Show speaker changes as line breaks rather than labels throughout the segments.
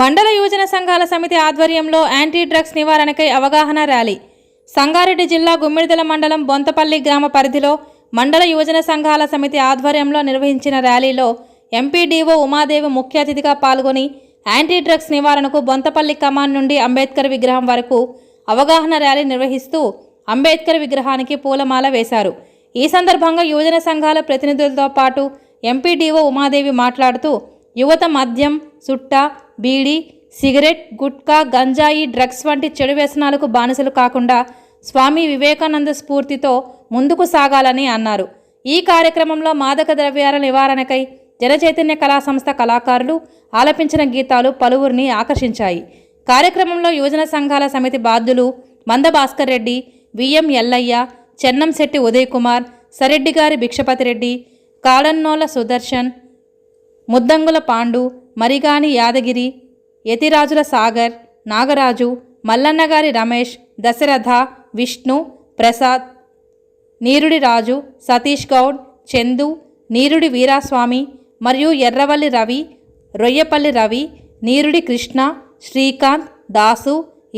మండల యువజన సంఘాల సమితి ఆధ్వర్యంలో యాంటీ డ్రగ్స్ నివారణకై అవగాహన ర్యాలీ. సంగారెడ్డి జిల్లా గుమ్మిడిదల మండలం బొంతపల్లి గ్రామ పరిధిలో మండల యువజన సంఘాల సమితి ఆధ్వర్యంలో నిర్వహించిన ర్యాలీలో ఎంపీడీఓ ఉమాదేవి ముఖ్య అతిథిగా పాల్గొని యాంటీ డ్రగ్స్ నివారణకు బొంతపల్లి కమాన్ నుండి అంబేద్కర్ విగ్రహం వరకు అవగాహన ర్యాలీ నిర్వహిస్తూ అంబేద్కర్ విగ్రహానికి పూలమాల వేశారు. ఈ సందర్భంగా యువజన సంఘాల ప్రతినిధులతో పాటు ఎంపీడీఓ ఉమాదేవి మాట్లాడుతూ యువత మద్యం సుట్ట బీడి సిగరెట్ గుట్కా గంజాయి డ్రగ్స్ వంటి చెడు వ్యసనాలకు బానిసలు కాకుండా స్వామి వివేకానంద స్ఫూర్తితో ముందుకు సాగాలని అన్నారు. ఈ కార్యక్రమంలో మాదక ద్రవ్యాల నివారణకై జనచైతన్య కళా సంస్థ కళాకారులు ఆలపించిన గీతాలు పలువురిని ఆకర్షించాయి. కార్యక్రమంలో యువజన సంఘాల సమితి బాధ్యులు మందభాస్కర్ రెడ్డి విఎం ఎల్లయ్య చెన్నంశెట్టి ఉదయ్ కుమార్ సరెడ్డి గారి భిక్షపతి రెడ్డి కాడన్నోల సుదర్శన్ ముద్దంగుల పాండు మరిగాని యాదగిరి యతిరాజుల సాగర్ నాగరాజు మల్లన్నగారి రమేష్ దశరథ విష్ణు ప్రసాద్ నీరుడి రాజు సతీష్ గౌడ్ చందు నీరుడి వీరాస్వామి మరియు ఎర్రవల్లి రవి రొయ్యపల్లి రవి నీరుడి కృష్ణ శ్రీకాంత్ దాసు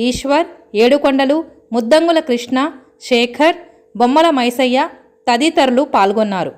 ఈశ్వర్ ఏడుకొండలు ముద్దంగుల కృష్ణ శేఖర్ బొమ్మల మైసయ్య తదితరులు పాల్గొన్నారు.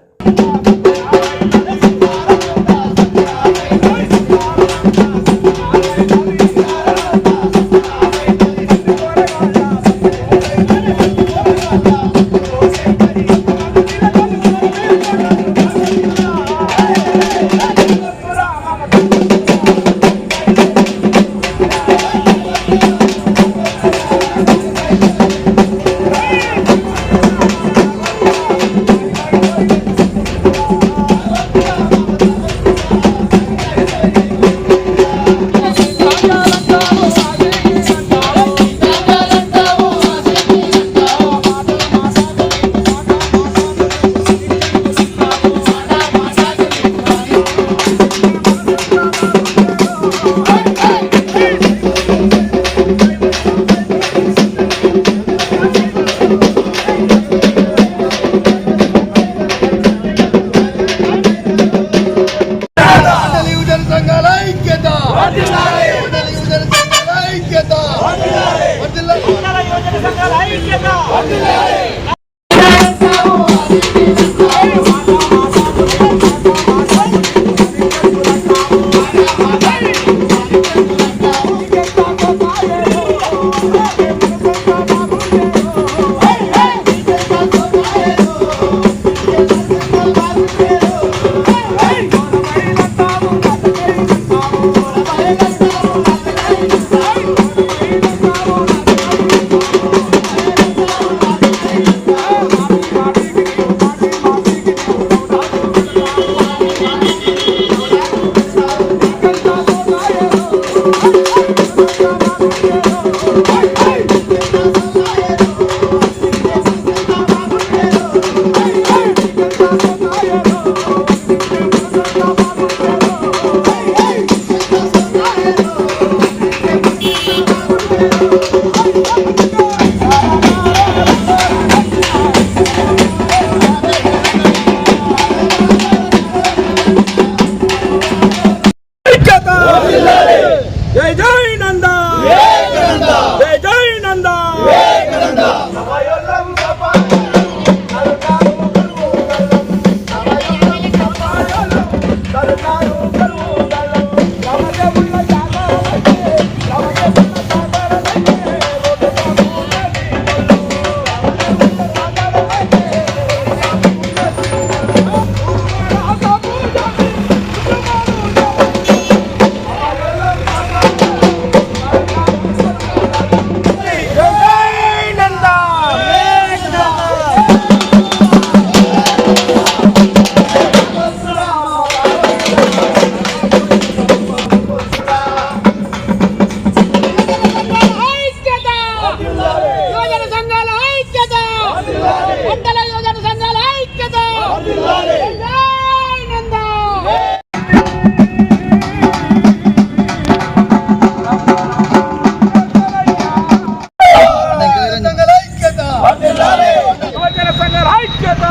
ఐక్యత!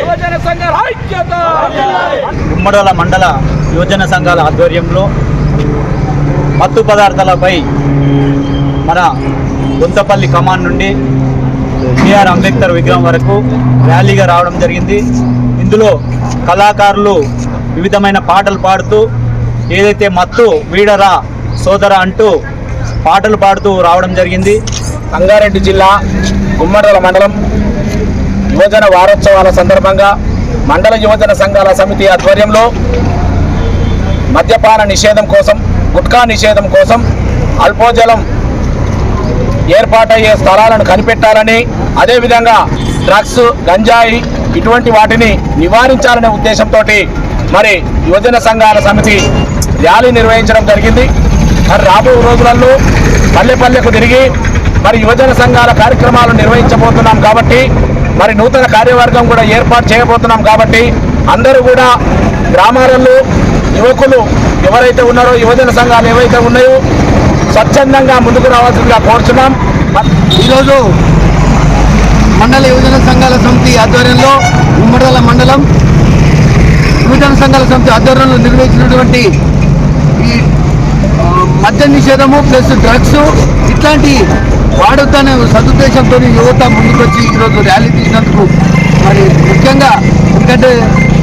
యువజన సంఘాల ఐక్యత!
ఉమ్మడోల మండల యువజన సంఘాల ఆధ్వర్యంలో మత్తు పదార్థాలపై మన గుంతపల్లి కమాన్ నుండి బిఆర్ అంబేద్కర్ విగ్రహం వరకు ర్యాలీగా రావడం జరిగింది. ఇందులో కళాకారులు వివిధమైన పాటలు పాడుతూ ఏదైతే మత్తు వీడరా సోదర అంటూ పాటలు పాడుతూ రావడం జరిగింది.
సంగారెడ్డి జిల్లా గుమ్మడల మండలం యువజన వారోత్సవాల సందర్భంగా మండల యువజన సంఘాల సమితి ఆధ్వర్యంలో మద్యపాన నిషేధం కోసం గుట్కా నిషేధం కోసం అల్పోజలం ఏర్పాటయ్యే స్థలాలను కనిపెట్టాలని అదేవిధంగా డ్రగ్స్ గంజాయి ఇటువంటి వాటిని నివారించాలనే ఉద్దేశంతో మరి యువజన సంఘాల సమితి ర్యాలీ నిర్వహించడం జరిగింది. మరి రాబో రోజులలో పల్లె పల్లెకు తిరిగి మరి యువజన సంఘాల కార్యక్రమాలు నిర్వహించబోతున్నాం కాబట్టి మరి నూతన కార్యవర్గం కూడా ఏర్పాటు చేయబోతున్నాం కాబట్టి అందరూ కూడా గ్రామాలలో యువకులు ఎవరైతే ఉన్నారో యువజన సంఘాలు ఏవైతే ఉన్నాయో స్వచ్ఛందంగా ముందుకు రావాల్సిందిగా కోరుతున్నాం
ఈరోజు మండల యువజన సంఘాల సమితి ఆధ్వర్యంలో ఉమ్మడల మండలం యువజన సంఘాల సమితి ఆధ్వర్యంలో నిర్వహించినటువంటి ఈ ఆ, మద్య నిషేధము ప్లస్ డ్రగ్స్ ఇట్లాంటి వాడొద్దనే సదుద్దేశంతో యువత ముందుకొచ్చి ఈరోజు ర్యాలీ తీసినందుకు మరి ముఖ్యంగా ఎందుకంటే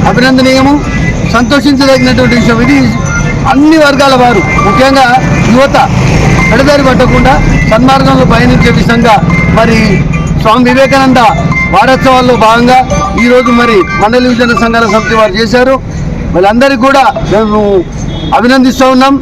అభినందనీయము. సంతోషించదగినటువంటి విషయం ఇది. అన్ని వర్గాల వారు ముఖ్యంగా యువత ఎడదారి పట్టకుండా సన్మార్గంలో పయనించే విధంగా మరి స్వామి వివేకానంద వారోత్సవాల్లో భాగంగా ఈరోజు మరి మండలి విభజన సంఘాల సమితి వారు చేశారు. వాళ్ళందరికీ కూడా మేము అభినందిస్తూ ఉన్నాం.